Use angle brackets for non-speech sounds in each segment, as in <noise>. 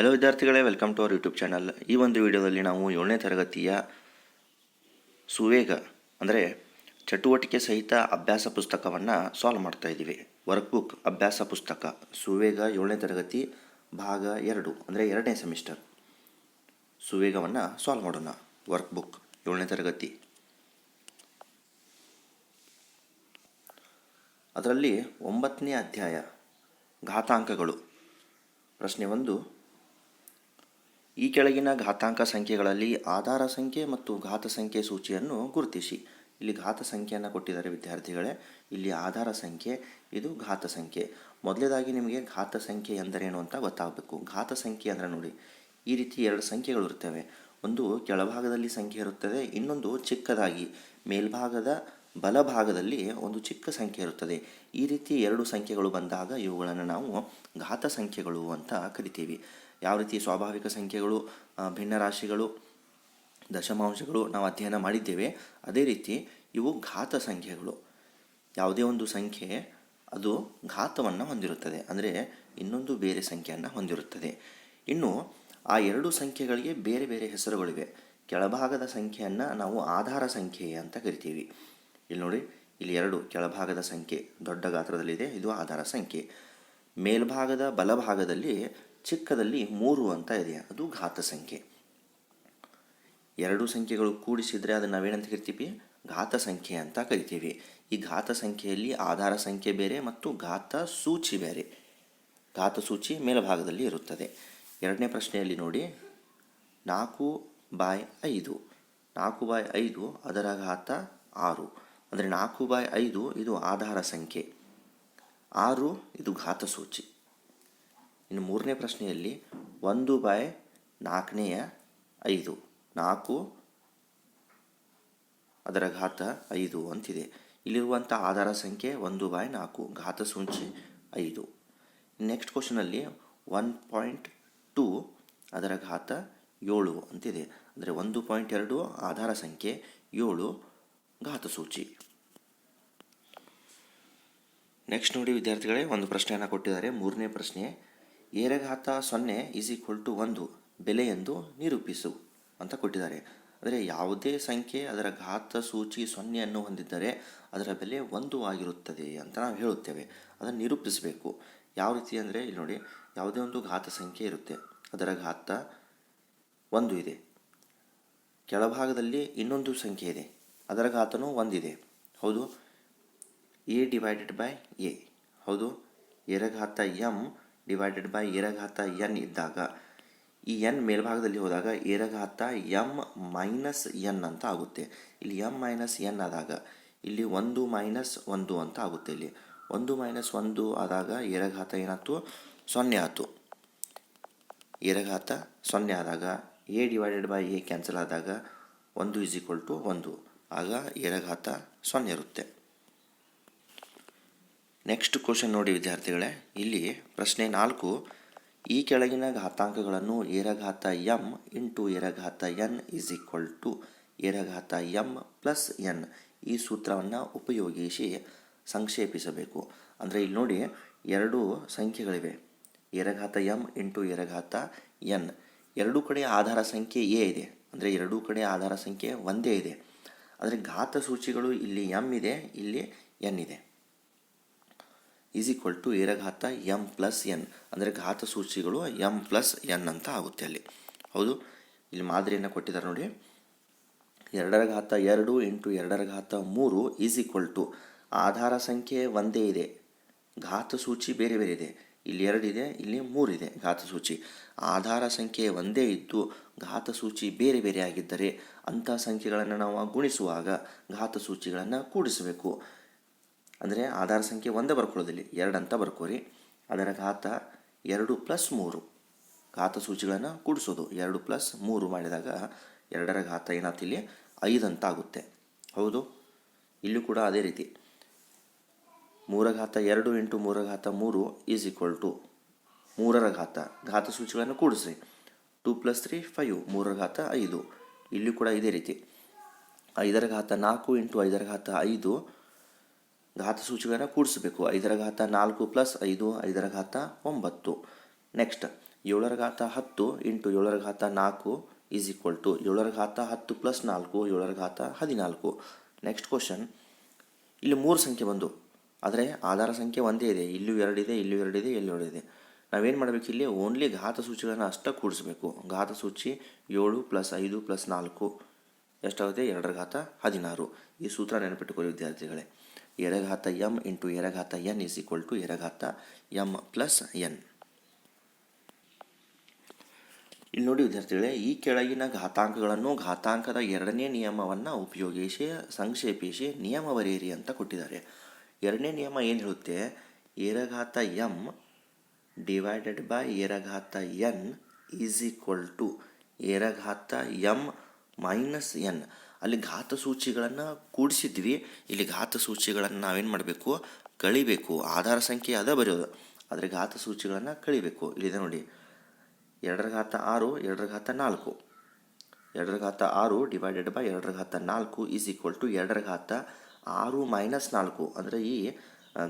Hello ವಿದ್ಯಾರ್ಥಿಗಳೇ welcome to our YouTube channel ಈ ಒಂದು ವಿಡಿಯೋದಲ್ಲಿ ನಾವು ಏಳನೇ ತರಗತಿಯ ಸುವೇಗ, ಅಂದರೆ ಚಟುವಟಿಕೆ ಸಹಿತ ಅಭ್ಯಾಸ ಪುಸ್ತಕವನ್ನು ಸಾಲ್ವ್ ಮಾಡ್ತಾ ಇದ್ದೀವಿ. ವರ್ಕ್ ಬುಕ್ ಅಭ್ಯಾಸ ಪುಸ್ತಕ, ಸುವೇಗ ಏಳನೇ ತರಗತಿ, ಭಾಗ ಎರಡು, ಅಂದರೆ ಎರಡನೇ ಸೆಮಿಸ್ಟರ್ ಸುವೇಗವನ್ನು ಸಾಲ್ವ್ ಮಾಡೋಣ. ವರ್ಕ್ ಬುಕ್ ಏಳನೇ ತರಗತಿ. ಅದರಲ್ಲಿ ಒಂಬತ್ತನೇ ಅಧ್ಯಾಯ ಘಾತಾಂಕಗಳು. ಪ್ರಶ್ನೆ ಒಂದು ಈ ಕೆಳಗಿನ ಘಾತಾಂಕ ಸಂಖ್ಯೆಗಳಲ್ಲಿ ಆಧಾರ ಸಂಖ್ಯೆ ಮತ್ತು ಘಾತ ಸಂಖ್ಯೆ ಸೂಚಿಯನ್ನು ಗುರುತಿಸಿ. ಇಲ್ಲಿ ಘಾತ ಸಂಖ್ಯೆಯನ್ನು ಕೊಟ್ಟಿದ್ದಾರೆ ವಿದ್ಯಾರ್ಥಿಗಳೇ. ಇಲ್ಲಿ ಆಧಾರ ಸಂಖ್ಯೆ, ಇದು ಘಾತ ಸಂಖ್ಯೆ. ಮೊದಲೇದಾಗಿ ನಿಮಗೆ ಘಾತ ಸಂಖ್ಯೆ ಎಂದರೇನು ಅಂತ ಗೊತ್ತಾಗಬೇಕು. ಘಾತ ಸಂಖ್ಯೆ ಅಂದರೆ ನೋಡಿ, ಈ ರೀತಿ ಎರಡು ಸಂಖ್ಯೆಗಳು ಇರ್ತವೆ ಒಂದು ಕೆಳಭಾಗದಲ್ಲಿ ಸಂಖ್ಯೆ ಇರುತ್ತದೆ, ಇನ್ನೊಂದು ಚಿಕ್ಕದಾಗಿ. ಮೇಲ್ಭಾಗದ ಬಲಭಾಗದಲ್ಲಿ ಒಂದು ಚಿಕ್ಕ ಸಂಖ್ಯೆ ಇರುತ್ತದೆ. ಈ ರೀತಿ ಎರಡು ಸಂಖ್ಯೆಗಳು ಬಂದಾಗ ಇವುಗಳನ್ನು ನಾವು ಘಾತ ಸಂಖ್ಯೆಗಳು ಅಂತ ಕರಿತೀವಿ. ಯಾವ ರೀತಿ ಸ್ವಾಭಾವಿಕ ಸಂಖ್ಯೆಗಳು ಭಿನ್ನ ರಾಶಿಗಳು ದಶಮಾಂಶಗಳು ನಾವು ಅಧ್ಯಯನ ಮಾಡಿದ್ದೇವೆ, ಅದೇ ರೀತಿ ಇವು ಘಾತ ಸಂಖ್ಯೆಗಳು. ಯಾವುದೇ ಒಂದು ಸಂಖ್ಯೆ ಅದು ಘಾತವನ್ನು ಹೊಂದಿರುತ್ತದೆ. ಅಂದರೆ ಇನ್ನೊಂದು ಬೇರೆ ಸಂಖ್ಯೆಯನ್ನು ಹೊಂದಿರುತ್ತದೆ. ಇನ್ನು ಆ ಎರಡು ಸಂಖ್ಯೆಗಳಿಗೆ ಬೇರೆ ಬೇರೆ ಹೆಸರುಗಳಿವೆ. ಕೆಳಭಾಗದ ಸಂಖ್ಯೆಯನ್ನು ನಾವು ಆಧಾರ ಸಂಖ್ಯೆ ಅಂತ ಕರಿತೀವಿ. ಇಲ್ಲಿ ನೋಡಿ, ಇಲ್ಲಿ ಎರಡು, ಕೆಳಭಾಗದ ಸಂಖ್ಯೆ, ದೊಡ್ಡ ಗಾತ್ರದಲ್ಲಿದೆ, ಇದು ಆಧಾರ ಸಂಖ್ಯೆ. ಮೇಲ್ಭಾಗದ ಬಲಭಾಗದಲ್ಲಿ ಚಿಕ್ಕದಲ್ಲಿ ಮೂರು ಅಂತ ಇದೆ ಅದು ಘಾತ ಸಂಖ್ಯೆ. ಎರಡು ಸಂಖ್ಯೆಗಳು ಕೂಡಿಸಿದರೆ ಅದನ್ನು ನಾವೇನಂತ ಕರಿತೀವಿ? ಘಾತ ಸಂಖ್ಯೆ ಅಂತ ಕರಿತೀವಿ. ಈ ಘಾತ ಸಂಖ್ಯೆಯಲ್ಲಿ ಆಧಾರ ಸಂಖ್ಯೆ ಬೇರೆ ಮತ್ತು ಘಾತ ಸೂಚಿ ಬೇರೆ. ಘಾತ ಸೂಚಿ ಮೇಲ್ಭಾಗದಲ್ಲಿ ಇರುತ್ತದೆ. ಎರಡನೇ ಪ್ರಶ್ನೆಯಲ್ಲಿ ನೋಡಿ. ನಾಲ್ಕು ಬಾಯ್ ಐದು. ನಾಲ್ಕು ಬಾಯ್ ಐದು ಅದರ ಘಾತ ಆರು. ಅಂದರೆ ನಾಲ್ಕು ಬಾಯ್ ಐದು ಇದು ಆಧಾರ ಸಂಖ್ಯೆ. ಆರು ಇದು ಘಾತ ಸೂಚಿ. ಇನ್ನು ಮೂರನೇ ಪ್ರಶ್ನೆಯಲ್ಲಿ ಒಂದು ಬಾಯ್ ನಾಲ್ಕನೆಯ ಐದು, ನಾಲ್ಕು ಅದರ ಘಾತ ಐದು ಅಂತಿದೆ. ಇಲ್ಲಿರುವಂಥ ಆಧಾರ ಸಂಖ್ಯೆ ಒಂದು ಬಾಯ್ ನಾಲ್ಕು, ಘಾತ ಸೂಚಿ ಐದು. ನೆಕ್ಸ್ಟ್ ಕ್ವಶನಲ್ಲಿ ಒನ್ ಪಾಯಿಂಟ್ ಟೂ ಅದರ ಘಾತ ಏಳು ಅಂತಿದೆ. ಅಂದರೆ ಒಂದು ಪಾಯಿಂಟ್ ಎರಡು ಆಧಾರ ಸಂಖ್ಯೆ ಏಳು, ಘಾತ ಸೂಚಿ. ನೆಕ್ಸ್ಟ್ ನೋಡಿ ವಿದ್ಯಾರ್ಥಿಗಳೇ, ಒಂದು ಪ್ರಶ್ನೆಯನ್ನು ಕೊಟ್ಟಿದ್ದಾರೆ. ಮೂರನೇ ಪ್ರಶ್ನೆ ಏರಘಾತ ಸೊನ್ನೆ ಈಸ್ ಈಕ್ವಲ್ ಟು ಒಂದು ಬೆಲೆ ಎಂದು ನಿರೂಪಿಸು ಅಂತ ಕೊಟ್ಟಿದ್ದಾರೆ. ಅಂದರೆ ಯಾವುದೇ ಸಂಖ್ಯೆ ಅದರ ಘಾತ ಸೂಚಿ ಸೊನ್ನೆಯನ್ನು ಹೊಂದಿದ್ದರೆ ಅದರ ಬೆಲೆ ಒಂದು ಆಗಿರುತ್ತದೆ ಅಂತ ನಾವು ಹೇಳುತ್ತೇವೆ. ಅದನ್ನು ನಿರೂಪಿಸಬೇಕು. ಯಾವ ರೀತಿ ಅಂದರೆ ಇಲ್ಲಿ ನೋಡಿ, ಯಾವುದೇ ಒಂದು ಘಾತ ಸಂಖ್ಯೆ ಇರುತ್ತೆ. ಅದರ ಘಾತ ಒಂದು ಇದೆ. ಕೆಳಭಾಗದಲ್ಲಿ ಇನ್ನೊಂದು ಸಂಖ್ಯೆ ಇದೆ. ಅದರ ಘಾತನೂ ಒಂದಿದೆ ಹೌದು. ಎ ಡಿವೈಡೆಡ್ ಬೈ ಎ ಹೌದು. ಎರಘಾತ ಎಂ ಡಿವೈಡೆಡ್ ಬೈ ಏರಘಾತ ಎನ್ ಇದ್ದಾಗ, ಈ ಎನ್ ಮೇಲ್ಭಾಗದಲ್ಲಿ ಹೋದಾಗ ಏರಘಾತ ಎಂ ಮೈನಸ್ ಎನ್ ಅಂತ ಆಗುತ್ತೆ. ಇಲ್ಲಿ ಎಂ ಮೈನಸ್ ಎನ್ ಆದಾಗ, ಇಲ್ಲಿ ಒಂದು ಮೈನಸ್ ಒಂದು ಅಂತ ಆಗುತ್ತೆ ಇಲ್ಲಿ. ಒಂದು ಮೈನಸ್ ಒಂದು ಆದಾಗ ಏರಘಾತ ಏನಾಯ್ತು? ಸೊನ್ನೆ ಆಯಿತು. ಏರಘಾತ ಸೊನ್ನೆ ಆದಾಗ A divided by A cancel ಆದಾಗ ಒಂದು ಇಸ್ ಈಕ್ವಲ್ ಟು ಒಂದು. ಆಗ ಏರಘಾತ ಸೊನ್ನೆ ಇರುತ್ತೆ. ನೆಕ್ಸ್ಟ್ ಕ್ವಶನ್ ನೋಡಿ ವಿದ್ಯಾರ್ಥಿಗಳೇ, ಇಲ್ಲಿ ಪ್ರಶ್ನೆ ನಾಲ್ಕು. ಈ ಕೆಳಗಿನ ಘಾತಾಂಕಗಳನ್ನು ಏರಘಾತ ಎಂ ಇಂಟು ಏರಘಾತ ಎನ್ ಇಸ್ ಈಕ್ವಲ್ ಟು ಏರಘಾತ ಎಂ ಪ್ಲಸ್ ಎನ್ ಈ ಸೂತ್ರವನ್ನು ಉಪಯೋಗಿಸಿ ಸಂಕ್ಷೇಪಿಸಬೇಕು. ಅಂದರೆ ಇಲ್ಲಿ ನೋಡಿ, ಎರಡು ಸಂಖ್ಯೆಗಳಿವೆ. ಏರಘಾತ ಎಂ ಇಂಟು ಏರಘಾತ ಎನ್ ಎರಡೂ ಕಡೆ ಆಧಾರ ಸಂಖ್ಯೆ ಎ ಇದೆ. ಅಂದರೆ ಎರಡೂ ಕಡೆ ಆಧಾರ ಸಂಖ್ಯೆ ಒಂದೇ ಇದೆ. ಆದರೆ ಘಾತ ಸೂಚಿಗಳು ಇಲ್ಲಿ ಎಂ ಇದೆ, ಇಲ್ಲಿ ಎನ್ ಇದೆ. ಈಸ್ ಈಕ್ವಲ್ ಟು ಏರಘಾತ ಎಂ ಪ್ಲಸ್ ಎನ್ ಅಂದರೆ ಘಾತ ಸೂಚಿಗಳು ಎಂ ಪ್ಲಸ್ ಎನ್ ಅಂತ ಆಗುತ್ತೆ ಅಲ್ಲಿ. ಹೌದು? ಇಲ್ಲಿ ಮಾದರಿಯನ್ನು ಕೊಟ್ಟಿದ್ದಾರೆ ನೋಡಿ. ಎರಡರ ಘಾತ ಎರಡು ಇಂಟು ಎರಡರ ಘಾತ ಮೂರು ಈಸ್ ಈಕ್ವಲ್ ಟು ಆಧಾರ ಸಂಖ್ಯೆ ಒಂದೇ ಇದೆ. ಘಾತ ಸೂಚಿ ಬೇರೆ ಬೇರೆ ಇದೆ. ಇಲ್ಲಿ ಎರಡಿದೆ ಇಲ್ಲಿ ಮೂರಿದೆ ಘಾತ ಸೂಚಿ. ಆಧಾರ ಸಂಖ್ಯೆ ಒಂದೇ ಇದ್ದು ಘಾತ ಸೂಚಿ ಬೇರೆ ಬೇರೆ ಆಗಿದ್ದರೆ ಅಂಥ ಸಂಖ್ಯೆಗಳನ್ನು ನಾವು ಗುಣಿಸುವಾಗ ಘಾತ ಸೂಚಿಗಳನ್ನು ಕೂಡಿಸಬೇಕು. ಅಂದರೆ ಆಧಾರ ಸಂಖ್ಯೆ ಒಂದೇ ಬರ್ಕೊಳ್ಳೋದಿಲ್ಲ, ಎರಡು ಅಂತ ಬರ್ಕೋರಿ. ಅದರ ಘಾತ ಎರಡು ಪ್ಲಸ್ ಮೂರು. ಘಾತ ಸೂಚಿಗಳನ್ನು ಕೂಡಿಸೋದು. ಎರಡು ಪ್ಲಸ್ ಮೂರು ಮಾಡಿದಾಗ ಎರಡರ ಘಾತ ಏನಾಯ್ತು ಇಲ್ಲಿ? ಐದು ಅಂತ ಆಗುತ್ತೆ. ಹೌದು? ಇಲ್ಲೂ ಕೂಡ ಅದೇ ರೀತಿ. ಮೂರ ಘಾತ ಎರಡು ಇಂಟು ಮೂರ ಘಾತ ಮೂರು ಈಸ್ ಈಕ್ವಲ್ ಟು ಮೂರರ ಘಾತ. ಘಾತ ಸೂಚಿಗಳನ್ನು ಕೂಡಿಸ್ರಿ. ಟೂ ಪ್ಲಸ್ ತ್ರೀ ಫೈವ್ ಮೂರರ ಘಾತ ಐದು. ಇಲ್ಲೂ ಕೂಡ ಇದೇ ರೀತಿ. ಐದರ ಘಾತ ನಾಲ್ಕು ಇಂಟು ಐದರ ಘಾತ ಐದು. ಘಾತ ಸೂಚಿಗಳನ್ನು ಕೂಡಿಸಬೇಕು. ಐದರ ಘಾತ ನಾಲ್ಕು ಪ್ಲಸ್ ಐದು ಐದರ ಘಾತ ಒಂಬತ್ತು. ನೆಕ್ಸ್ಟ್ ಏಳರ ಘಾತ ಹತ್ತು ಇಂಟು ಏಳರ ಘಾತ ನಾಲ್ಕು ಈಸ್ ಈಕ್ವಲ್ ಟು ಏಳರ ಘಾತ ಹತ್ತು ಪ್ಲಸ್ ನಾಲ್ಕು ಏಳರ ಘಾತ ಹದಿನಾಲ್ಕು. ನೆಕ್ಸ್ಟ್ ಕ್ವಶನ್ ಇಲ್ಲಿ ಮೂರು ಸಂಖ್ಯೆ ಬಂದು, ಆದರೆ ಆಧಾರ ಸಂಖ್ಯೆ ಒಂದೇ ಇದೆ. ಇಲ್ಲೂ ಎರಡಿದೆ ಇಲ್ಲೂ ಎರಡಿದೆ ಇಲ್ಲೂ ಎರಡಿದೆ ನಾವೇನು ಮಾಡಬೇಕು ಇಲ್ಲಿ? ಓನ್ಲಿ ಘಾತ ಸೂಚಿಗಳನ್ನು ಅಷ್ಟೇ ಕೂಡಿಸಬೇಕು. ಘಾತ ಸೂಚಿ ಏಳು ಪ್ಲಸ್ ಐದು ಪ್ಲಸ್ ನಾಲ್ಕು ಎಷ್ಟಾಗುತ್ತೆ? ಎರಡರ ಘಾತ ಹದಿನಾರು. ಈ ಸೂತ್ರ ನೆನಪಿಟ್ಟುಕೊಳ್ಳಿ ವಿದ್ಯಾರ್ಥಿಗಳೇ. ಎರಘಾತ ಎಂ ಇಂಟು ಎರಘಾತ ಎನ್ ಇಸ್ ಈಕ್ವಲ್ ಟು ಎರಘಾತ ಎಂ ಪ್ಲಸ್ ಎನ್. ಇಲ್ಲಿ ನೋಡಿ ವಿದ್ಯಾರ್ಥಿಗಳೇ, ಈ ಕೆಳಗಿನ ಘಾತಾಂಕಗಳನ್ನು ಘಾತಾಂಕದ ಎರಡನೇ ನಿಯಮವನ್ನು ಉಪಯೋಗಿಸಿ, ಸಂಕ್ಷೇಪಿಸಿ, ನಿಯಮ ಬರೆಯಿರಿ ಅಂತ ಕೊಟ್ಟಿದ್ದಾರೆ. ಎರಡನೇ ನಿಯಮ ಏನು ಹೇಳುತ್ತೆ? ಏರಘಾತ ಎಂ ಡಿವೈಡೆಡ್ ಬೈ ಏರಘಾತ ಎನ್ ಈಸ್ ಈಕ್ವಲ್ ಟು ಏರಘಾತ ಎಂ ಮೈನಸ್ ಎನ್. ಅಲ್ಲಿ ಘಾತ ಸೂಚಿಗಳನ್ನು ಕೂಡಿಸಿದ್ವಿ ಇಲ್ಲಿ ಘಾತ ಸೂಚಿಗಳನ್ನು ನಾವೇನು ಮಾಡಬೇಕು? ಕಳಿಬೇಕು. ಆಧಾರ ಸಂಖ್ಯೆ ಅದ ಬರೆಯೋದು. ಆದರೆ ಘಾತ ಸೂಚಿಗಳನ್ನು ಕಳಿಬೇಕು. ಇಲ್ಲಿದೆ ನೋಡಿ. ಎರಡರ ಘಾತ ಆರು, ಎರಡರ ಘಾತ ನಾಲ್ಕು. ಎರಡರ ಘಾತ ಆರು ಡಿವೈಡೆಡ್ ಬೈ ಎರಡರ ಘಾತ ನಾಲ್ಕು ಈಸ್ ಈಕ್ವಲ್ ಟು ಎರಡರ ಘಾತ ಆರು ಮೈನಸ್ ನಾಲ್ಕು. ಅಂದರೆ ಈ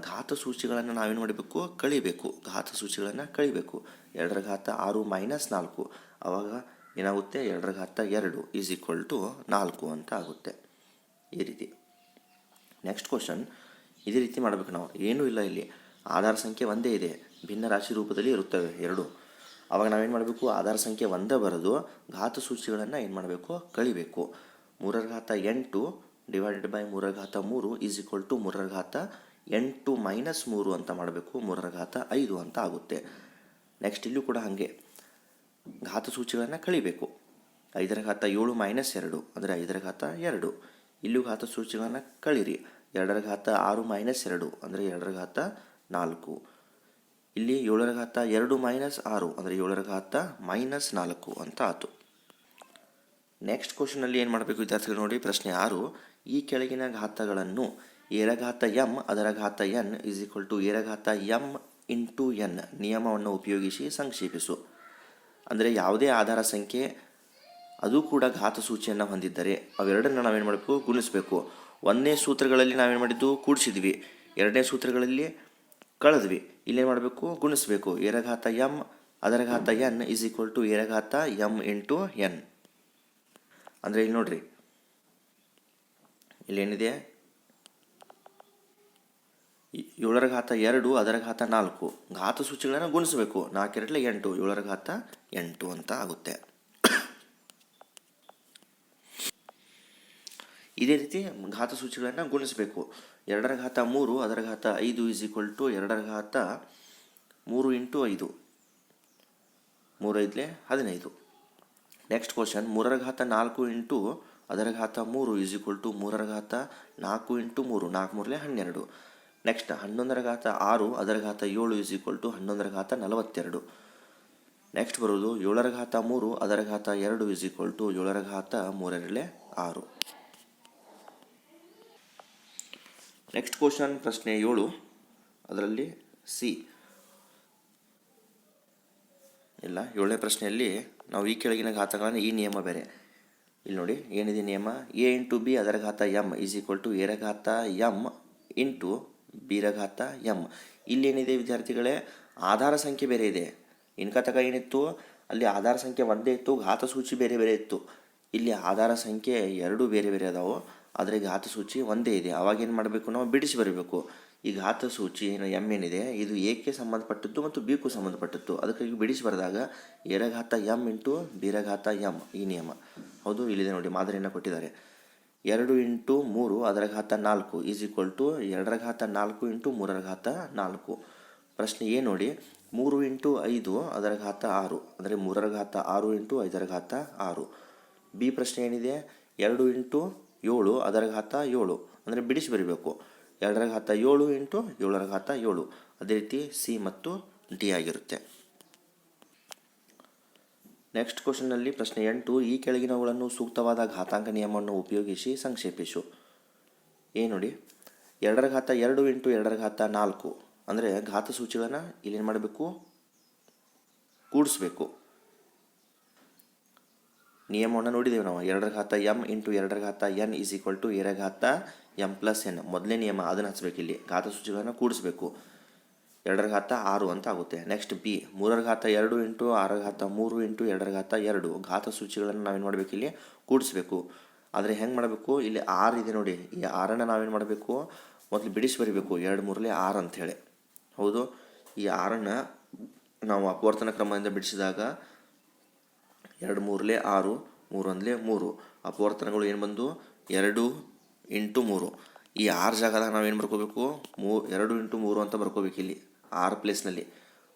ಘಾತ ಸೂಚಿಗಳನ್ನು ನಾವೇನು ಮಾಡಬೇಕು? ಕಳಿಬೇಕು. ಘಾತ ಸೂಚಿಗಳನ್ನು ಕಳಿಬೇಕು. ಎರಡರ ಘಾತ ಆರು ಮೈನಸ್ ನಾಲ್ಕು. ಆವಾಗ ಏನಾಗುತ್ತೆ? ಎರಡರ ಘಾತ ಎರಡು ಈಸ್ ಈಕ್ವಲ್ ಟು ನಾಲ್ಕು ಅಂತ ಆಗುತ್ತೆ. ಈ ರೀತಿ. ನೆಕ್ಸ್ಟ್ ಕ್ವಶನ್ ಇದೇ ರೀತಿ ಮಾಡಬೇಕು ನಾವು. ಏನೂ ಇಲ್ಲ ಇಲ್ಲಿ. ಆಧಾರ ಸಂಖ್ಯೆ ಒಂದೇ ಇದೆ. ಭಿನ್ನ ರಾಶಿ ರೂಪದಲ್ಲಿ ಇರುತ್ತವೆ ಎರಡು. ಅವಾಗ ನಾವೇನು ಮಾಡಬೇಕು? ಆಧಾರ ಸಂಖ್ಯೆ ಒಂದೇ ಬರೆದು ಘಾತ ಸೂಚಿಗಳನ್ನು ಏನು ಮಾಡಬೇಕು? ಕಳಿಬೇಕು. ಮೂರರ ಘಾತ ಎಂಟು ಡಿವೈಡೆಡ್ ಬೈ ಮೂರರ ಘಾತ ಮೂರು ಈಸ್ ಈಕ್ವಲ್ ಟು ಮೂರರ ಘಾತ ಎಂಟು ಮೈನಸ್ ಮೂರು ಅಂತ ಮಾಡಬೇಕು. ಮೂರರ ಘಾತ ಐದು ಅಂತ ಆಗುತ್ತೆ. ನೆಕ್ಸ್ಟ್ ಇಲ್ಲೂ ಕೂಡ ಹಾಗೆ. ಘಾತ ಸೂಚಿಗಳನ್ನು ಕಳಿಬೇಕು. ಐದರ ಘಾತ ಏಳು ಮೈನಸ್ ಎರಡು ಅಂದರೆ ಐದರ ಘಾತ ಎರಡು. ಇಲ್ಲೂ ಘಾತ ಸೂಚಿಗಳನ್ನು ಕಳಿರಿ. ಎರಡರ ಘಾತ ಆರು ಮೈನಸ್ ಎರಡು ಅಂದರೆ ಎರಡರ ಘಾತ ನಾಲ್ಕು. ಇಲ್ಲಿ ಏಳರ ಘಾತ ಎರಡು ಮೈನಸ್ ಆರು ಅಂದರೆ ಏಳರ ಘಾತ ಮೈನಸ್ ನಾಲ್ಕು ಅಂತ ಆಯಿತು ನೆಕ್ಸ್ಟ್ ಕ್ವಶನಲ್ಲಿ ಏನು ಮಾಡಬೇಕು ವಿದ್ಯಾರ್ಥಿಗಳು ನೋಡಿ, ಪ್ರಶ್ನೆ ಆರು. ಈ ಕೆಳಗಿನ ಘಾತಗಳನ್ನು ಏರಘಾತ ಎಂ ಅದರ ಘಾತ ಎನ್ ಇಸ್ ಈಕ್ವಲ್ ಟು ಏರಘಾತ ಎಂ ಇಂಟು ಎನ್ ನಿಯಮವನ್ನು ಉಪಯೋಗಿಸಿ ಸಂಕ್ಷೇಪಿಸು. ಅಂದರೆ ಯಾವುದೇ ಆಧಾರ ಸಂಖ್ಯೆ, ಅದು ಕೂಡ ಘಾತ ಸೂಚಿಯನ್ನು ಹೊಂದಿದ್ದರೆ ಅವೆರಡನ್ನು ನಾವೇನು ಮಾಡಬೇಕು? ಗುಣಿಸಬೇಕು. ಒಂದನೇ ಸೂತ್ರಗಳಲ್ಲಿ ನಾವೇನು ಮಾಡಿದ್ದು? ಕೂಡಿಸಿದ್ವಿ. ಎರಡನೇ ಸೂತ್ರಗಳಲ್ಲಿ ಕಳೆದ್ವಿ. ಇಲ್ಲೇನು ಮಾಡಬೇಕು? ಗುಣಿಸಬೇಕು. ಏರಘಾತ ಎಂ ಅದರ ಘಾತ ಎನ್ ಇಸ್ ಈಕ್ವಲ್ ಟು ಏರಘಾತ ಎಂ ಇಂಟು ಎನ್. ಅಂದರೆ ಇಲ್ಲಿ ನೋಡ್ರಿ. ಇಲ್ಲೇನಿದೆ? ಏಳರ ಘಾತ ಎರಡು ಅದರ ಘಾತ ನಾಲ್ಕು. ಘಾತ ಸೂಚಿಗಳನ್ನು ಗುಣಿಸಬೇಕು. ನಾಲ್ಕೆರಡಲೆ ಎಂಟು ಏಳರ ಘಾತ ಎಂಟು ಅಂತ ಆಗುತ್ತೆ. ಇದೇ ರೀತಿ ಘಾತ ಸೂಚಿಗಳನ್ನು ಗುಣಿಸಬೇಕು. ಎರಡರ ಘಾತ ಮೂರು ಅದರ ಘಾತ ಐದು ಈಸ್ ಈಕ್ವಲ್ ಟು ಎರಡರ ಘಾತ ಮೂರು ಇಂಟು ಐದು. ಮೂರೈದಲೆ ಹದಿನೈದು. ನೆಕ್ಸ್ಟ್ ಕ್ವಶನ್ ಮೂರರ ಘಾತ ನಾಲ್ಕು ಇಂಟು ಅದರ ಘಾತ ಮೂರು ಈಸ್ ಈಕ್ವಲ್ ಟು ಮೂರರ ಘಾತ ನಾಲ್ಕು ಇಂಟು ಮೂರು. ನಾಲ್ಕು ಮೂರಲೆ ಹನ್ನೆರಡು. ನೆಕ್ಸ್ಟ್ ಹನ್ನೊಂದರ ಘಾತ ಆರು ಅದರ ಘಾತ ಏಳು ಇಸ್ ಈಕ್ವಲ್ ಟು ಹನ್ನೊಂದರ ಘಾತ ನಲವತ್ತೆರಡು. ನೆಕ್ಸ್ಟ್ ಬರೋದು ಏಳರ ಘಾತ ಮೂರು ಅದರ ಘಾತ ಎರಡು ಇಸ್ ಈಕ್ವಲ್ ಟು ಏಳರ ಘಾತ ಮೂರರಲೆ ಆರು. ನೆಕ್ಸ್ಟ್ ಕ್ವಶನ್ ಪ್ರಶ್ನೆ ಏಳು. ಅದರಲ್ಲಿ ಸಿ. ಇಲ್ಲ, ಏಳನೇ ಪ್ರಶ್ನೆಯಲ್ಲಿ ನಾವು ಈ ಕೆಳಗಿನ ಘಾತಗಳನ್ನು ಈ ನಿಯಮ ಬೇರೆ. ಇಲ್ಲಿ ನೋಡಿ, ಏನಿದೆ ನಿಯಮ? ಎ ಇಂಟು ಬಿ ಅದರ ಘಾತ ಎಂ ಈಸ್ ಈಕ್ವಲ್ ಟು ಎರ ಘಾತ ಎಂ ಇಂಟು ಬಿರ ಎಂ ಎಂ ಇಲ್ಲೇನಿದೆ ವಿದ್ಯಾರ್ಥಿಗಳೇ? ಆಧಾರ ಸಂಖ್ಯೆ ಬೇರೆ ಇದೆ. ಇನ್ಕ ತಕ ಏನಿತ್ತು? ಅಲ್ಲಿ ಆಧಾರ ಸಂಖ್ಯೆ ಒಂದೇ ಇತ್ತು, ಘಾತ ಸೂಚಿ ಬೇರೆ ಬೇರೆ ಇತ್ತು. ಇಲ್ಲಿ ಆಧಾರ ಸಂಖ್ಯೆ ಎರಡು ಬೇರೆ ಬೇರೆ ಅದಾವು. ಆದರೆ ಘಾತ ಸೂಚಿ ಒಂದೇ ಇದೆ. ಅವಾಗ ಏನು ಮಾಡಬೇಕು ನಾವು? ಬಿಡಿಸಿ ಬರಬೇಕು. ಈ ಘಾತ ಸೂಚಿ ಏನು ಎಂ ಏನಿದೆ? ಇದು ಏಕೆ ಸಂಬಂಧಪಟ್ಟದ್ದು ಮತ್ತು ಬಿಗೂ ಸಂಬಂಧಪಟ್ಟದ್ದು? ಅದಕ್ಕಾಗಿ ಬಿಡಿಸಿ ಬರೆದಾಗ ಎರಘಾತ ಎಂ ಇಂಟು ಬೀರಘಾತ ಎಂ ಈ ನಿಯಮ. ಹೌದು, ಇಲ್ಲಿದೆ ನೋಡಿ, ಮಾದರಿಯನ್ನು ಕೊಟ್ಟಿದ್ದಾರೆ. ಎರಡು ಇಂಟು ಮೂರು ಅದರ ಘಾತ ನಾಲ್ಕು ಈಸ್ ಈಕ್ವಲ್ ಟು ಎರಡರ ಘಾತ ನಾಲ್ಕು ಇಂಟು ಮೂರರ ಘಾತ ನಾಲ್ಕು. ಪ್ರಶ್ನೆ ಏನು ನೋಡಿ. ಮೂರು ಇಂಟು ಐದು ಅದರ ಘಾತ ಆರು. ಅಂದರೆ ಮೂರರ ಘಾತ ಆರು ಇಂಟು ಐದರ ಘಾತ ಆರು. ಬಿ ಪ್ರಶ್ನೆ ಏನಿದೆ? ಎರಡು ಇಂಟು ಏಳು ಅದರ ಘಾತ ಏಳು. ಅಂದರೆ ಬಿಡಿಸಿ ಬರೀಬೇಕು. ಎರಡರ ಘಾತ ಏಳು ಇಂಟು ಏಳರ ಘಾತ ಏಳು. ಅದೇ ರೀತಿ ಸಿ ಮತ್ತು ಡಿ ಆಗಿರುತ್ತೆ. ನೆಕ್ಸ್ಟ್ ಕ್ವಶನ್ನಲ್ಲಿ ಪ್ರಶ್ನೆ ಎಂಟು, ಈ ಕೆಳಗಿನವುಗಳನ್ನು ಸೂಕ್ತವಾದ ಘಾತಾಂಕ ನಿಯಮವನ್ನು ಉಪಯೋಗಿಸಿ ಸಂಕ್ಷೇಪಿಸು. ಏನು ನೋಡಿ, ಎರಡರ ಘಾತ ಎರಡು ಇಂಟು ಎರಡರ ಘಾತ ನಾಲ್ಕು. ಅಂದರೆ ಘಾತ ಸೂಚಿಗಳನ್ನು ಇಲ್ಲೇನು ಮಾಡಬೇಕು? ಕೂಡಿಸ್ಬೇಕು. ನಿಯಮವನ್ನು ನೋಡಿದ್ದೇವೆ ನಾವು. ಎರಡರ ಘಾತ ಎಂ ಇಂಟು ಎರಡರ ಘಾತ ಎನ್ ಈಸ್ ಈಕ್ವಲ್ ಟು ಎರಘಾತ ಎಂ ಪ್ಲಸ್ ಎನ್ ಮೊದಲನೇ ನಿಯಮ ಅದನ್ನು ಹಚ್ಚಬೇಕು ಇಲ್ಲಿ. ಘಾತ ಸೂಚಿಗಳನ್ನು ಕೂಡಿಸ್ಬೇಕು. ಎರಡರ ಘಾತ ಆರು ಅಂತ ಆಗುತ್ತೆ ನೆಕ್ಸ್ಟ್ ಬಿ ಮೂರರ ಘಾತ ಎರಡು ಇಂಟು ಆರರ ಘಾತ ಮೂರು ಇಂಟು ಎರಡರ ಘಾತ ಎರಡು. ಘಾತ ಸೂಚಿಗಳನ್ನು ನಾವೇನು ಮಾಡಬೇಕು ಇಲ್ಲಿ? ಕೂಡಿಸ್ಬೇಕು. ಆದರೆ ಹೆಂಗೆ ಮಾಡಬೇಕು? ಇಲ್ಲಿ ಆರು ಇದೆ ನೋಡಿ. ಈ ಆರನ್ನು ನಾವೇನು ಮಾಡಬೇಕು? ಮೊದಲು ಬಿಡಿಸಿ ಬರಿಬೇಕು. ಎರಡು ಮೂರಲೆ ಆರು ಅಂಥೇಳಿ ಹೌದು? ಈ ಆರನ್ನು ನಾವು ಅಪವರ್ತನ ಕ್ರಮದಿಂದ ಬಿಡಿಸಿದಾಗ ಎರಡು ಮೂರಲೆ ಆರು, ಮೂರು ಒಂದಲೇ ಮೂರು. ಅಪವರ್ತನಗಳು ಏನು ಬಂದು? ಎರಡು ಇಂಟು ಮೂರು. ಈ ಆರು ಜಾಗದಾಗ ನಾವೇನು ಬರ್ಕೋಬೇಕು? ಮೂ, ಎರಡು ಇಂಟು ಮೂರು ಅಂತ ಬರ್ಕೋಬೇಕು ಇಲ್ಲಿ. ಆರು ಪ್ಲೇಸ್ನಲ್ಲಿ.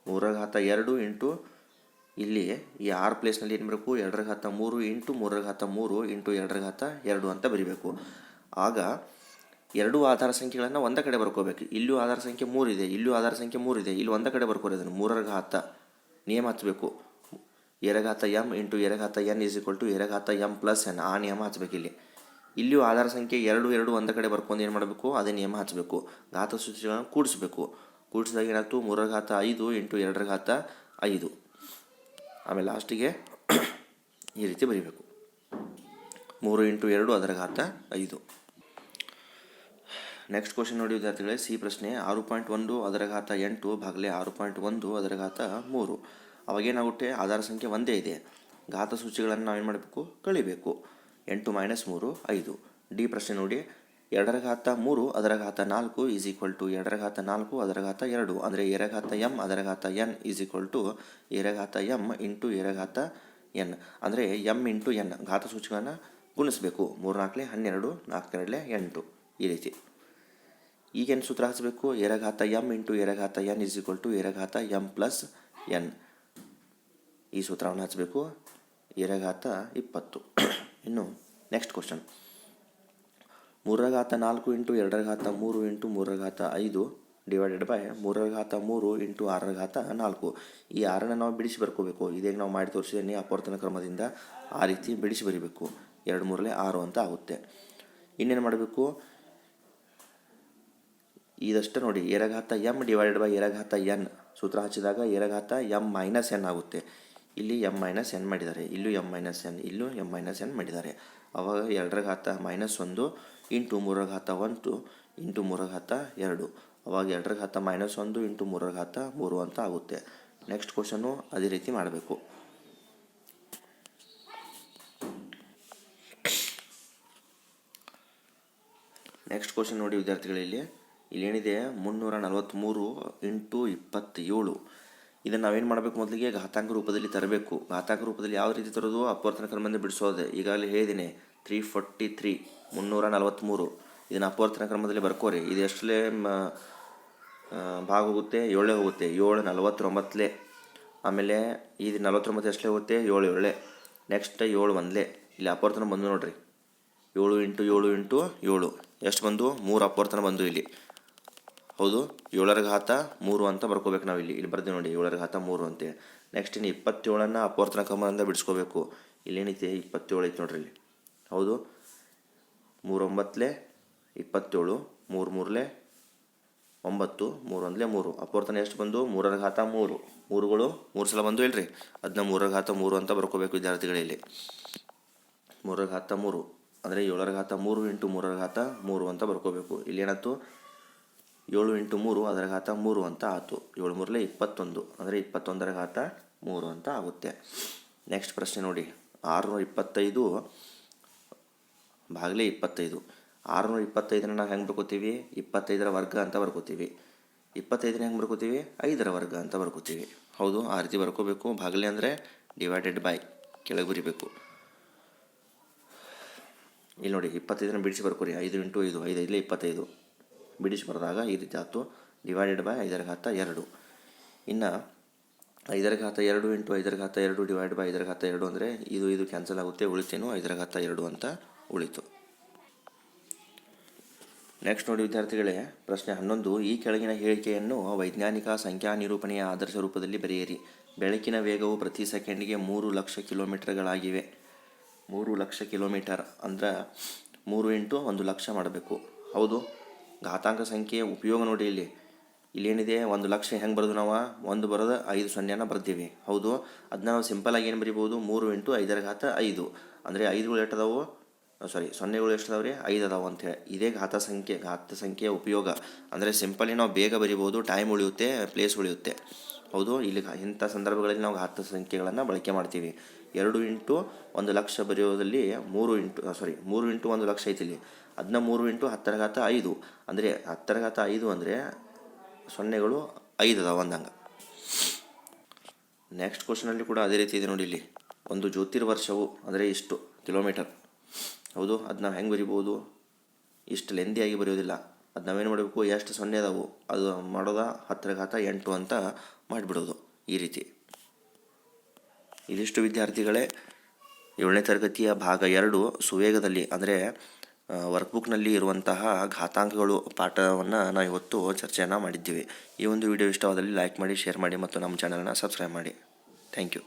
ಮೂರರ ಘಾತ ಎರಡು ಇಂಟು ಇಲ್ಲಿ ಈ ಆರು ಪ್ಲೇಸ್ನಲ್ಲಿ ಏನು ಬರಬೇಕು? ಎರಡರ ಘಾತ ಮೂರು ಇಂಟು ಮೂರರ ಘಾತ ಮೂರು ಇಂಟು ಎರಡರ ಘಾತ ಎರಡು ಅಂತ ಬರಿಬೇಕು. ಆಗ ಎರಡು ಆಧಾರ ಸಂಖ್ಯೆಗಳನ್ನು ಒಂದ ಕಡೆ ಬರ್ಕೋಬೇಕು. ಇಲ್ಲೂ ಆಧಾರ ಸಂಖ್ಯೆ ಮೂರಿದೆ ಇಲ್ಲೂ ಆಧಾರ ಸಂಖ್ಯೆ ಮೂರಿದೆ ಇಲ್ಲಿ ಒಂದ ಕಡೆ ಬರ್ಕೋರಿ ಅದನ್ನು. ಮೂರರ ಘಾತ ನಿಯಮ ಹಚ್ಚಬೇಕು ಎರಘಾತ ಎಂ ಇಂಟು ಎರಘಾತ ಎನ್ ಈಸ್ ಈಕ್ವಲ್ ಟು ಎರಘಾತ ಎಂ ಪ್ಲಸ್ ಎನ್, ಆ ನಿಯಮ ಹಚ್ಚಬೇಕು ಇಲ್ಲಿ. ಇಲ್ಲಿಯೂ ಆಧಾರ ಸಂಖ್ಯೆ ಎರಡು ಎರಡು ಒಂದ ಕಡೆ ಬರ್ಕೊಂಡು ಏನು ಮಾಡಬೇಕು? ಅದೇ ನಿಯಮ ಹಚ್ಚಬೇಕು ಘಾತ ಸೂಚಿಗಳನ್ನು ಕೂಡಿಸ್ಬೇಕು. ಕೂಡಿಸಿದಾಗ ಏನಾಯ್ತು ಮೂರರ ಘಾತ ಐದು ಇಂಟು ಎರಡರ ಘಾತ ಐದು. ಆಮೇಲೆ ಲಾಸ್ಟಿಗೆ ಈ ರೀತಿ ಬರೀಬೇಕು. ಮೂರು ಇಂಟು ಎರಡು ಅದರ ಘಾತ ಐದು. ನೆಕ್ಸ್ಟ್ ಕ್ವಶನ್ ನೋಡಿ ವಿದ್ಯಾರ್ಥಿಗಳೇ, ಸಿ ಪ್ರಶ್ನೆ ಆರು ಪಾಯಿಂಟ್ ಒಂದು ಅದರ ಘಾತ ಎಂಟು ಭಾಗಲೇ ಆರು ಪಾಯಿಂಟ್ ಒಂದು ಅದರ ಘಾತ ಮೂರು. ಅವಾಗೇನಾಗುತ್ತೆ? ಆಧಾರ ಸಂಖ್ಯೆ ಒಂದೇ ಇದೆ. ಘಾತ ಸೂಚಿಗಳನ್ನು ನಾವೇನು ಮಾಡಬೇಕು? ಕಳಿಬೇಕು. ಎಂಟು ಮೈನಸ್ ಮೂರು ಐದು. ಡಿ ಪ್ರಶ್ನೆ ನೋಡಿ. ಎರಡರ ಘಾತ ಮೂರು ಅದರ ಘಾತ ನಾಲ್ಕು ಈಸ್ ಈಕ್ವಲ್ ಟು ಎರಡರ ಘಾತ ನಾಲ್ಕು ಅದರ ಘಾತ ಎರಡು. ಅಂದರೆ ಎರಘಾತ ಎಂ ಅದರ ಘಾತ ಎನ್ ಈಸ್ ಈಕ್ವಲ್ ಟು ಎರಘಾತ ಎಂ ಇಂಟು ಎರಘಾತ ಎನ್. ಅಂದರೆ ಎಂ ಇಂಟು ಎನ್. ಘಾತ ಸೂಚಿಗಳನ್ನು ಗುಣಿಸ್ಬೇಕು. ಮೂರು ನಾಲ್ಕಲೆ ಹನ್ನೆರಡು ನಾಲ್ಕೆರಡಲೆ ಎಂಟು. ಈ ರೀತಿ. ಈಗೇನು ಸೂತ್ರ ಹಚ್ಚಬೇಕು ಎರಘಾತ ಎಂ ಇಂಟು ಎರಘಾತ ಎನ್ ಈಸ್ ಈಕ್ವಲ್ ಟು ಎರಘಾತ ಎಂ ಪ್ಲಸ್ ಎನ್. ಈ ಸೂತ್ರವನ್ನು ಹಚ್ಚಬೇಕು ಎರಘಾತ ಇಪ್ಪತ್ತು. <coughs> ಇನ್ನು ನೆಕ್ಸ್ಟ್ ಕ್ವಶನ್ ಮೂರರ ಘಾತ ನಾಲ್ಕು ಇಂಟು ಎರಡರ ಘಾತ ಮೂರು ಇಂಟು ಮೂರರ ಘಾತ ಐದು ಡಿವೈಡೆಡ್ ಬೈ ಮೂರರ ಘಾತ ಮೂರು ಇಂಟು ಆರರ ಘಾತ ನಾಲ್ಕು. ಈ ಆರನ್ನು ನಾವು ಬಿಡಿಸಿ ಬರ್ಕೋಬೇಕು. ಇದೇಗ ನಾವು ಮಾಡಿ ತೋರಿಸಿದ್ದೀನಿ ಅಪವರ್ತನ ಕ್ರಮದಿಂದ ಆ ರೀತಿ ಬಿಡಿಸಿ ಬರೀಬೇಕು. ಎರಡು ಮೂರಲೆ ಆರು ಅಂತ ಆಗುತ್ತೆ. ಇನ್ನೇನು ಮಾಡಬೇಕು? ಇದಷ್ಟು ನೋಡಿ. ಎರಘಾತ ಎಂ ಡಿವೈಡೆಡ್ ಬೈ ಎರಘಾತ ಎನ್. ಸೂತ್ರ ಹಚ್ಚಿದಾಗ ಎರಘಾತ ಎಂ ಮೈನಸ್ ಎನ್ ಆಗುತ್ತೆ. ಇಲ್ಲಿ ಎಂ ಮೈನಸ್ ಎನ್ ಮಾಡಿದ್ದಾರೆ. ಇಲ್ಲೂ ಎಂ ಮೈನಸ್ ಎನ್, ಇಲ್ಲೂ ಎಂ ಮೈನಸ್ ಎನ್ ಮಾಡಿದ್ದಾರೆ. ಅವಾಗ ಎರಡರ ಘಾತ ಮೈನಸ್ ಒಂದು ಇಂಟು ಮೂರರ ಘಾತ ಒಂದು, ಇಂಟು ಮೂರರ ಘಾತ ಎರಡು. ಅವಾಗ ಎರಡರ ಘಾತ ಮೈನಸ್ ಒಂದು, ಇಂಟು ಮೂರರ ಘಾತ ಮೂರು ಅಂತ ಆಗುತ್ತೆ. ನೆಕ್ಸ್ಟ್ ಕ್ವಶನು ಅದೇ ರೀತಿ ಮಾಡಬೇಕು. ನೆಕ್ಸ್ಟ್ ಕ್ವಶನ್ ನೋಡಿ ವಿದ್ಯಾರ್ಥಿಗಳಲ್ಲಿ, ಇಲ್ಲೇನಿದೆ ಮುನ್ನೂರ ನಲವತ್ತ್ಮೂರು ಇಂಟು ಇಪ್ಪತ್ತೇಳು. ಇದನ್ನು ನಾವೇನು ಮಾಡಬೇಕು ಮೊದಲಿಗೆ? ಘಾತಾಂಕ ರೂಪದಲ್ಲಿ ತರಬೇಕು. ಘಾತಾಂಕ ರೂಪದಲ್ಲಿ ಯಾವ ರೀತಿ ತರೋದು ಅಪವರ್ತನ ಕ್ರಮದಿಂದ ಬಿಡಿಸೋದೆ. ಈಗಾಗಲೇ ಹೇಳಿದ್ದೀನಿ ತ್ರೀ ಫೋರ್ಟಿ ತ್ರೀ ಮುನ್ನೂರ ನಲವತ್ತ್ಮೂರು ಇದನ್ನು ಅಪವರ್ತನ ಕ್ರಮದಲ್ಲಿ ಬರ್ಕೋರಿ. ಇದು ಎಷ್ಟಲೇ ಭಾಗ ಹೋಗುತ್ತೆ? ಏಳೇ ಹೋಗುತ್ತೆ. ಏಳು ನಲವತ್ತೊಂಬತ್ತಲೇ. ಆಮೇಲೆ ಇದು ನಲವತ್ತೊಂಬತ್ತು ಎಷ್ಟಲೇ ಹೋಗುತ್ತೆ? ಏಳು, ಏಳೆ. ನೆಕ್ಸ್ಟ್ ಏಳು ಒಂದಲೇ. ಇಲ್ಲಿ ಅಪವರ್ತನ ಬಂದು ನೋಡಿರಿ. ಏಳು ಇಂಟು ಏಳು ಇಂಟು ಏಳು. ಎಷ್ಟು ಬಂದು? ಮೂರು ಅಪವರ್ತನ ಬಂದು ಇಲ್ಲಿ. ಹೌದು ಏಳರ ಘಾತ ಮೂರು ಅಂತ ಬರ್ಕೋಬೇಕು ನಾವು ಇಲ್ಲಿ ಇಲ್ಲಿ ಬರ್ತೀವಿ ನೋಡಿ ಏಳರ ಘಾತ ಮೂರು ಅಂತೆ. ನೆಕ್ಸ್ಟ್ ಇನ್ನು ಇಪ್ಪತ್ತೇಳನ್ನು ಅಪವರ್ತನ ಕ್ರಮದಿಂದ ಬಿಡಿಸ್ಕೋಬೇಕು. ಇಲ್ಲೇನೈತೆ, ಇಪ್ಪತ್ತೇಳು ಐತೆ ನೋಡ್ರಿ ಇಲ್ಲಿ. ಹೌದು, ಮೂರೊಂಬತ್ತಲೆ ಇಪ್ಪತ್ತೇಳು ಮೂರು ಮೂರಲೆ ಒಂಬತ್ತು ಮೂರು ಒಂದಲೇ ಮೂರು. ಅಪವರ್ತನ ಎಷ್ಟು ಬಂದು? ಮೂರರ ಘಾತ ಮೂರು. ಮೂರುಗಳು ಮೂರು ಸಲ ಬಂದು ಇಲ್ರಿ ಅದನ್ನ ಮೂರರ ಘಾತ ಮೂರು ಅಂತ ಬರ್ಕೋಬೇಕು ವಿದ್ಯಾರ್ಥಿಗಳಲ್ಲಿ ಮೂರರ ಘಾತ ಮೂರು. ಅಂದರೆ ಏಳರ ಘಾತ ಮೂರು ಇಂಟು ಮೂರರ ಘಾತ ಮೂರು ಅಂತ ಬರ್ಕೋಬೇಕು. ಇಲ್ಲಿ ಏನಾಯ್ತು? ಏಳು ಇಂಟು ಮೂರು ಅದರ ಘಾತ ಮೂರು ಅಂತ ಆಯಿತು. ಏಳು ಮೂರಲೆ ಇಪ್ಪತ್ತೊಂದು, ಅಂದರೆ ಇಪ್ಪತ್ತೊಂದರ ಘಾತ ಮೂರು ಅಂತ ಆಗುತ್ತೆ. ನೆಕ್ಸ್ಟ್ ಪ್ರಶ್ನೆ ನೋಡಿ. ಆರುನೂರ ಇಪ್ಪತ್ತೈದು ಭಾಗಲೇ ಇಪ್ಪತ್ತೈದು. ಆರುನೂರ ಇಪ್ಪತ್ತೈದನ್ನ ನಾವು ಹೆಂಗೆ ಬರ್ಕೋತೀವಿ? ಇಪ್ಪತ್ತೈದರ ವರ್ಗ ಅಂತ ಬರ್ಕೋತೀವಿ. ಇಪ್ಪತ್ತೈದನ ಹೆಂಗೆ ಬರ್ಕೋತೀವಿ? ಐದರ ವರ್ಗ ಅಂತ ಬರ್ಕೋತೀವಿ. ಹೌದು, ಆ ರೀತಿ ಬರ್ಕೋಬೇಕು. ಭಾಗಲೇ ಅಂದರೆ ಡಿವೈಡೆಡ್ ಬೈ ಕೆಳಗೆ ಬರಿಬೇಕು. ಇಲ್ಲಿ ನೋಡಿ ಇಪ್ಪತ್ತೈದನ ಬಿಡಿಸಿ ಬರ್ಕೋರಿ. ಐದು ಇಂಟು ಐದು ಐದು, ಐದಲೇ ಇಪ್ಪತ್ತೈದು. ಬಿಡಿಸಿ ಬರೆದಾಗ ಈ ರೀತಿ ಆಯ್ತು. ಡಿವೈಡೆಡ್ ಬೈ ಐದರ ಘಾತ ಎರಡು. ಇನ್ನು ಐದರ ಘಾತ ಎರಡು ಇಂಟು ಐದರ ಘಾತ ಎರಡು ಡಿವೈಡ್ ಬೈ ಐದರ ಘಾತ ಎರಡು ಅಂದರೆ ಇದು ಇದು ಕ್ಯಾನ್ಸಲ್ ಆಗುತ್ತೆ, ಉಳಿತೇನು ಐದರ ಘಾತ ಎರಡು ಅಂತ ಉಳಿತು. ನೆಕ್ಸ್ಟ್ ನೋಡಿ ವಿದ್ಯಾರ್ಥಿಗಳೇ, ಪ್ರಶ್ನೆ ಹನ್ನೊಂದು. ಈ ಕೆಳಗಿನ ಹೇಳಿಕೆಯನ್ನು ವೈಜ್ಞಾನಿಕ ಸಂಖ್ಯಾ ನಿರೂಪಣೆಯ ಆದರ್ಶ ರೂಪದಲ್ಲಿ ಬರೆಯಿರಿ. ಬೆಳಕಿನ ವೇಗವು ಪ್ರತಿ ಸೆಕೆಂಡಿಗೆ ಮೂರು ಲಕ್ಷ ಕಿಲೋಮೀಟರ್ಗಳಾಗಿವೆ. ಮೂರು ಲಕ್ಷ ಕಿಲೋಮೀಟರ್ ಅಂದ್ರೆ ಮೂರು ಇಂಟು ಒಂದು ಲಕ್ಷ ಮಾಡಬೇಕು. ಹೌದು? ಘಾತಾಂಕ ಸಂಖ್ಯೆಯ ಉಪಯೋಗ ನೋಡಿ ಇಲ್ಲಿ. ಇಲ್ಲೇನಿದೆ? ಒಂದು ಲಕ್ಷ ಹೆಂಗೆ ಬರೋದು ನಾವು? ಒಂದು ಬರೋದು ಐದು ಸೊನ್ನೆನ ಬರ್ತೀವಿ ಹೌದು. ಅದನ್ನ ನಾವು ಸಿಂಪಲಾಗಿ ಏನು ಬರಿಬೋದು ಮೂರು ಇಂಟು ಐದರ ಘಾತ ಐದು. ಅಂದರೆ ಐದುಗಳು ಎಟ್ಟದವು ಸಾರಿ ಸೊನ್ನೆಗಳು ಎಷ್ಟು ಅದಾವೆ ರೀ ಐದು ಅದಾವೆ ಅಂತೇಳಿ ಇದೇ ಘಾತ ಸಂಖ್ಯೆ, ಘಾತ ಸಂಖ್ಯೆಯ ಉಪಯೋಗ. ಅಂದರೆ ಸಿಂಪಲಿ ನಾವು ಬೇಗ ಬರಿಬೋದು ಟೈಮ್ ಉಳಿಯುತ್ತೆ, ಪ್ಲೇಸ್ ಉಳಿಯುತ್ತೆ. ಹೌದು. ಇಲ್ಲಿ ಇಂಥ ಸಂದರ್ಭಗಳಲ್ಲಿ ನಾವು ಘಾತ ಸಂಖ್ಯೆಗಳನ್ನು ಬಳಕೆ ಮಾಡ್ತೀವಿ. ಎರಡು ಇಂಟು ಒಂದು ಲಕ್ಷ ಬರೆಯೋದಲ್ಲಿ ಮೂರು ಇಂಟು ಸಾರಿ ಮೂರು ಇಂಟು ಒಂದು ಲಕ್ಷ ಐತಿ ಇಲ್ಲಿ ಅದನ್ನ ಮೂರು ಇಂಟು ಹತ್ತರ ಘಾತ ಐದು. ಅಂದರೆ ಹತ್ತರ ಘಾತ ಐದು ಅಂದರೆ ಸೊನ್ನೆಗಳು ಐದು ಅದಾವ ಅಂದಂಗೆ. ನೆಕ್ಸ್ಟ್ ಕ್ವಶನಲ್ಲಿ ಕೂಡ ಅದೇ ರೀತಿ ಇದೆ ನೋಡಿ ಇಲ್ಲಿ. ಒಂದು ಜ್ಯೋತಿರ್ವರ್ಷವು ಅಂದರೆ ಇಷ್ಟು ಕಿಲೋಮೀಟರ್ ಹೌದು ಅದು ನಾವು ಹೆಂಗೆ ಬರಿಬೋದು? ಇಷ್ಟು ಲೆಂದಿಯಾಗಿ ಬರೆಯೋದಿಲ್ಲ. ಅದು ನಾವೇನು ಮಾಡಬೇಕು? ಎಷ್ಟು ಸೊನ್ನೆ ಅದಾವು? ಅದು ಮಾಡೋದ ಹತ್ತರ ಘಾತ ಎಂಟು ಅಂತ ಮಾಡಿಬಿಡೋದು ಈ ರೀತಿ. ಇದಿಷ್ಟು ವಿದ್ಯಾರ್ಥಿಗಳೇ ಏಳನೇ ತರಗತಿಯ ಭಾಗ ಎರಡು ಸುವೇಗದಲ್ಲಿ ಅಂದರೆ ವರ್ಕ್ಬುಕ್ನಲ್ಲಿ ಇರುವಂತಹ ಘಾತಾಂಕಗಳು ಪಾಠವನ್ನು ನಾವು ಇವತ್ತು ಚರ್ಚೆಯನ್ನು ಮಾಡಿದ್ದೀವಿ. ಈ ಒಂದು ವಿಡಿಯೋ ಇಷ್ಟವಾದಲ್ಲಿ ಲೈಕ್ ಮಾಡಿ ಶೇರ್ ಮಾಡಿ ಮತ್ತು ನಮ್ಮ ಚಾನಲ್ನ ಸಬ್ಸ್ಕ್ರೈಬ್ ಮಾಡಿ. Thank you